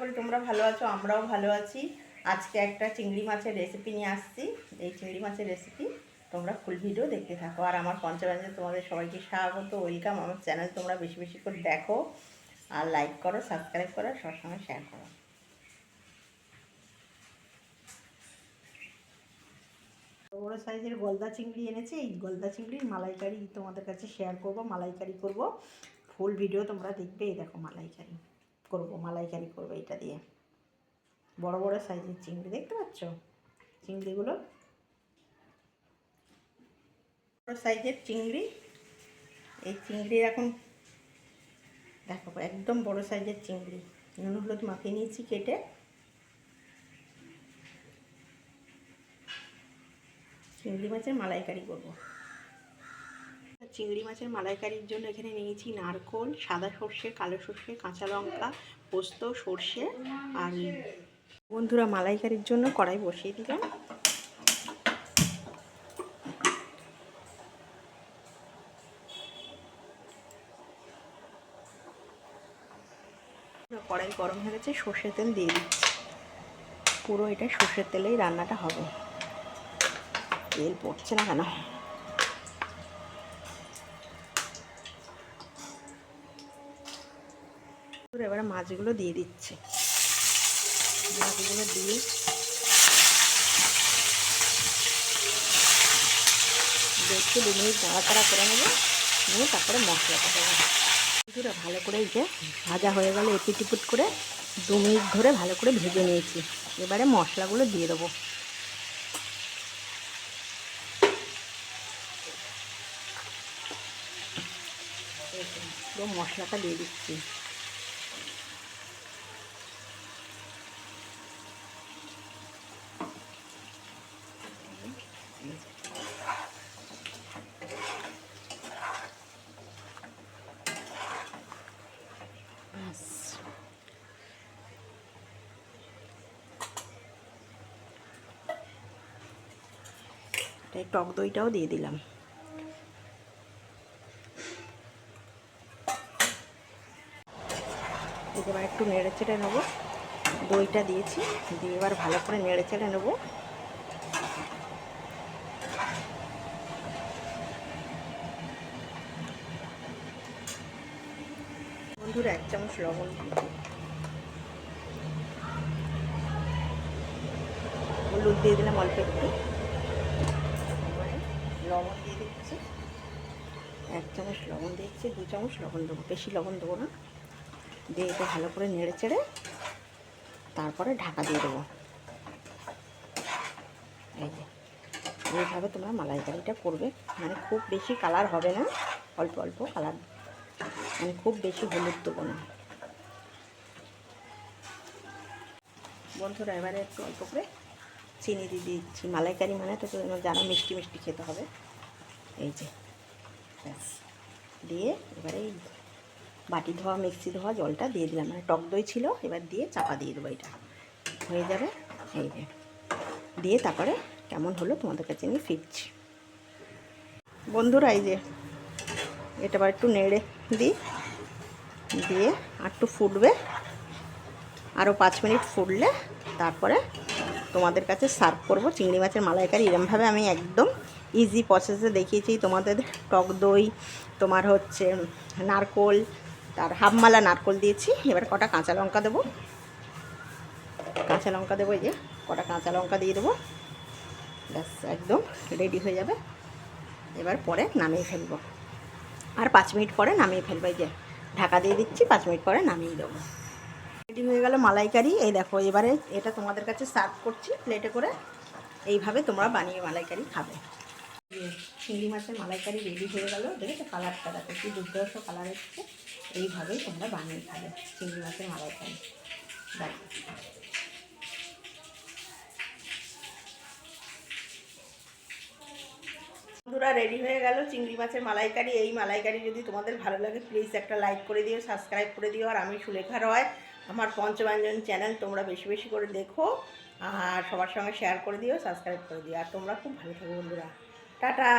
করি তোমরা ভালো আছো, আমরাও ভালো আছি। আজকে একটা চিংড়ি মাছের রেসিপি নিয়ে আসছি। এই চিংড়ি মাছের রেসিপি তোমরা ফুল ভিডিও দেখতে থাকো। আর আমার পঞ্চবাঞ্জে তোমাদের সবাইকে স্বাগত ওয়েলকাম আমার চ্যানেল তোমরা বেশি বেশি করে দেখো। আর লাইক করো সাবস্ক্রাইব করো সবসময় শেয়ার করো। বড় সাইজের গলদা চিংড়ি এনেছি। এই গলদা চিংড়ির মালাইকারি তোমাদের কাছে শেয়ার করব, মালাইকারি করব। ফুল ভিডিও তোমরা দেখবে, এই দেখো মালাইকারি। করব, মালাইকারি করব এটা দিয়ে। বড় বড় সাইজের চিংড়ি, দেখতে পাচ্ছ? চিংড়িগুলো। বড় সাইজের চিংড়ি। এই চিংড়ির এখন, দেখো, একদম বড় সাইজের চিংড়ি। নুন, হলুদ মাখিয়ে নিয়েছি কেটে। চিংড়ি মাছের মালাইকারি করব। চিংড়ি মাছের মালাইকারির জন্য এখানে নিয়েছি নারকোল, সাদা সর্ষে, কালো সর্ষে, কাঁচা লঙ্কা, পোস্ত, সর্ষে আর বন্ধুরা মালাইকারির জন্য কড়াই বসিয়ে দিলাম। কড়াই গরম হয়ে গেছে, সর্ষের তেল দিয়ে দিচ্ছি। পুরো এটা সর্ষের তেলেই রান্নাটা হবে। তেল পড়ছে না কেন? এবারে মাছগুলো দিয়ে দিচ্ছে। মাছগুলো দিয়ে দেখে দু মিনিট নাড়াচাড়া করে নেব, নিয়ে তারপরে মশলাটা দেবো। বন্ধুরা, ভালো করে যে ভাজা হয়ে গেলে, এপিট টিপুট করে দু মিনিট ধরে ভালো করে ভেজে নিয়েছি। এবারে মশলাগুলো দিয়ে দেবো। মশলাটা দিয়ে দিচ্ছি। টক দইটাও দিয়ে দিলাম। এবার একটু নেড়ে চেড়ে নেব। দইটা দিয়েছি, দিয়ে এবার ভালো করে নেড়ে চেড়ে নেব। বন্ধুরা, এক চামচ লবণ হলুদ দিয়ে দিলাম অল্প একটু। লবণ দিয়ে দিচ্ছি। এক চামচ লবণ দিচ্ছি, দু চামচ লবণ দেবো। বেশি লবণ দেবো না। দিয়ে এটা ভালো করে নেড়ে চেড়ে তারপরে ঢাকা দিয়ে দেবো। এই যে, এইভাবে তোমরা মালাইকারিটা করবে। মানে খুব বেশি কালার হবে না। অল্প অল্প কালার মানে খুব বেশি হলুদ দেবো না। বন্ধুরা, এবারে একটু অল্প করে চিনি দিয়ে দিচ্ছি। মালাইকারি মানে তো যারা মিষ্টি মিষ্টি খেতে হবে। এই যে, ব্যাস। দিয়ে এবারে বাটি ধোয়া, মিক্সি ধোয়া, জলটা দিয়ে দিলাম। মানে টক দই ছিল, এবার দিয়ে চাপা দিয়ে দেবো এটা। হয়ে যাবে? এই যে। দিয়ে তারপরে কেমন হলো তোমাদের কাছে আমি ফিরছি। বন্ধুরা, এই যে এটা আবার একটু নেড়ে দিই। দিয়ে আর একটু ফুটবে। আরও পাঁচ মিনিট ফুটলে তারপরে তোমাদের কাছে সার্ভ করব। চিংড়ি মাছের মালাইকারি এরমভাবে আমি একদম ইজি প্রসেসে দেখিয়েছি। তোমাদের টক দই, তোমার হচ্ছে নারকোল, তার হাফমালা নারকোল দিয়েছি। এবার কটা কাঁচা লঙ্কা দেবো। কাঁচা লঙ্কা দেবো এই যে, কটা কাঁচা লঙ্কা দিয়ে দেবো। ব্যাস, একদম রেডি হয়ে যাবে। এবার পরে নামিয়ে ফেলব। আর পাঁচ মিনিট পরে নামিয়ে ফেলব, এই যে ঢাকা দিয়ে দিচ্ছি, পাঁচ মিনিট পরে নামিয়ে দেবো। রেডি হয়ে গেল মালাইকারি। এই দেখো, এবারে এটা তোমাদের কাছে সার্ভ করছি প্লেটে করে। এইভাবে তোমরা বানিয়ে মালাইকারি খাবে। চিংড়ি মাছের মালাইকারি রেডি হয়ে গেল। দেখেছ কালারটা দেখো কি দুর্ধর্ষ কালার এসছে। এইভাবেই তোমরা বানিয়ে খাবে চিংড়ি মাছের মালাইকারি। দেখো। বন্ধুরা রেডি হয়ে গেল। চিংড়ি মাছের মালাইকারি, এই মালাইকারি যদি তোমাদের ভালো লাগে প্লিজ একটা লাইক করে দিও সাবস্ক্রাইব করে দিও। আর আমি সুলেখা রয়, আমার পঞ্চবাঞ্জন চ্যানেল তোমরা বেশি বেশি করে দেখো। আর সবার সঙ্গে শেয়ার করে দিও সাবস্ক্রাইব করে দিও। আর তোমরা খুব ভালো থাকো বন্ধুরা। টাটা!